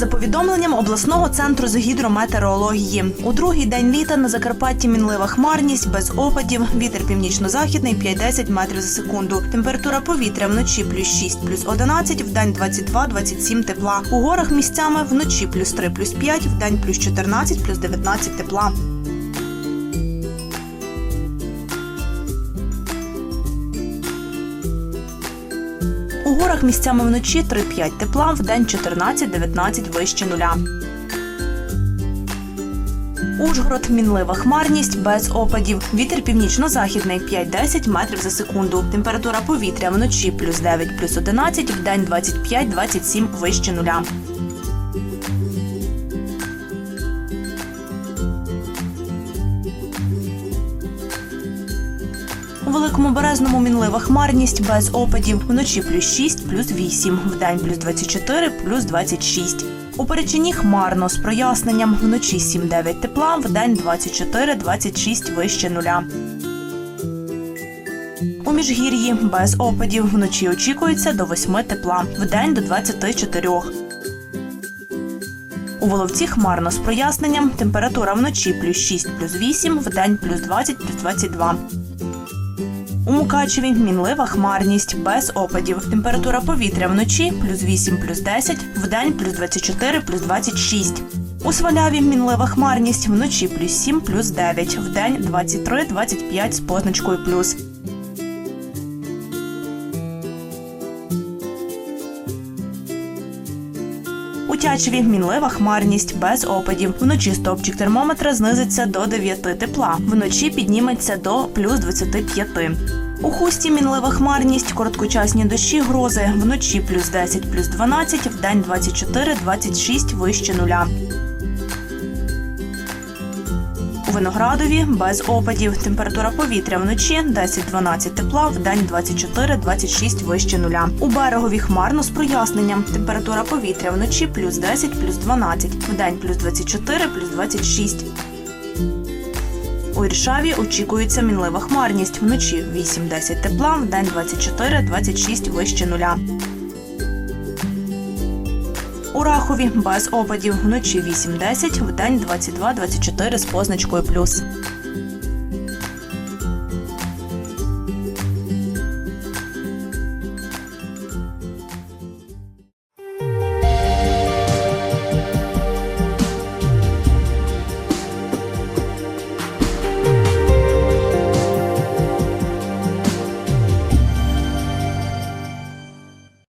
За повідомленням обласного центру з гідрометеорології, у другий день літа на Закарпатті мінлива хмарність без опадів. Вітер північно-західний 5-10 метрів за секунду. Температура повітря вночі плюс 6, плюс 11, вдень 22-27 тепла. У горах місцями вночі плюс 3, плюс 5, вдень плюс 14, плюс 19 тепла. Горах місцями вночі 3-5 тепла, вдень 14-19 вище нуля. Ужгород мінлива хмарність без опадів. Вітер північно-західний 5-10 метрів за секунду. Температура повітря вночі плюс 9, плюс 11, вдень 25-27 вище нуля. У великому березному мінлива хмарність без опадів. Вночі плюс 6, плюс 8, вдень плюс 24, плюс 26. У перечині хмарно з проясненням. Вночі 7-9 тепла, вдень 24-26 вище нуля. У міжгір'ї без опадів. Вночі очікується до 8 тепла, вдень до 24. У Воловці хмарно з проясненням. Температура вночі плюс 6, плюс 8, вдень плюс 20, плюс 22. У Мукачеві мінлива хмарність без опадів. Температура повітря вночі плюс 8, плюс 10, вдень плюс 24, плюс 26. У Сваляві мінлива хмарність вночі плюс 7, плюс 9, вдень 23, 25 з позначкою плюс. У Тячеві мінлива хмарність без опадів. Вночі стопчик термометра знизиться до 9 тепла. Вночі підніметься до плюс 25. У хусті мінлива хмарність, короткочасні дощі, грози. Вночі плюс 10, плюс 12, вдень 24, 26 вище нуля. У Виноградові без опадів. Температура повітря вночі 10-12 тепла, вдень 24-26 вище нуля. У берегові хмарно з проясненням. Температура повітря вночі плюс 10, плюс 12, вдень плюс 24, плюс 26. У Іршаві очікується мінлива хмарність. Вночі 8-10 тепла, вдень 24-26 вище нуля. У Рахові без опадів. Вночі 8-10, вдень 22-24 з позначкою плюс.